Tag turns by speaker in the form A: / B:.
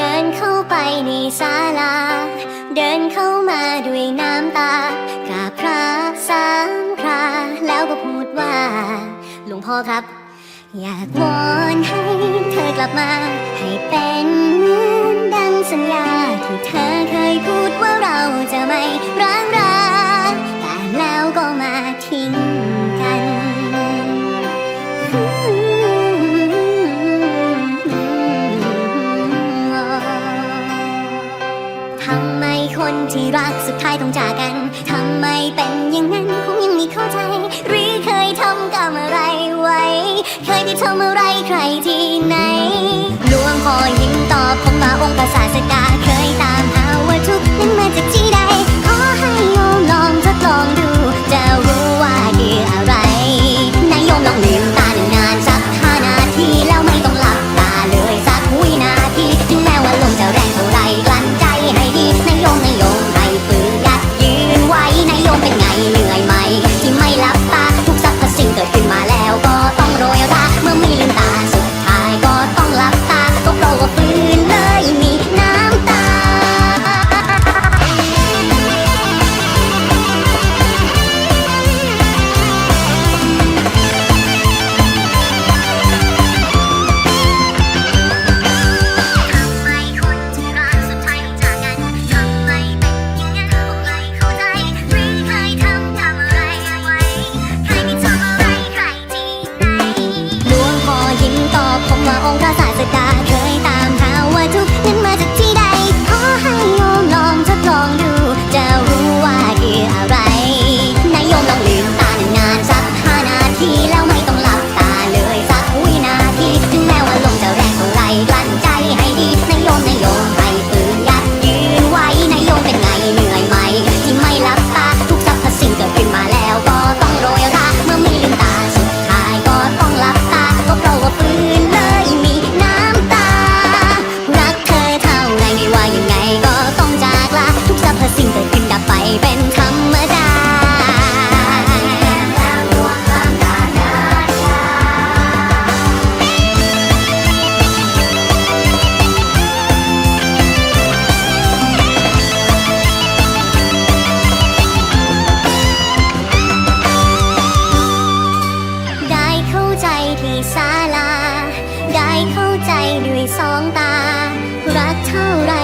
A: เดินเข้าไปในศาลา เดินเข้ามาด้วยน้ำตากราบพระสามคราแล้วก็พูดว่า หลวงพ่อครับ อยากวอนให้เธอกลับมา ให้เป็นเหมือนดังสัญญาที่เธอเคยพูดว่าเราจะไม่รัก คนที่รักสุดท้ายต้องจากกัน ทำไมเป็นอย่างนั้นคงยังไม่เข้าใจ หรือเคยทำกรรมอะไรไว้ เคยไปทำอะไรใครที่ไหน ศาลา ได้เข้าใจด้วยสองตา รักเท่าไร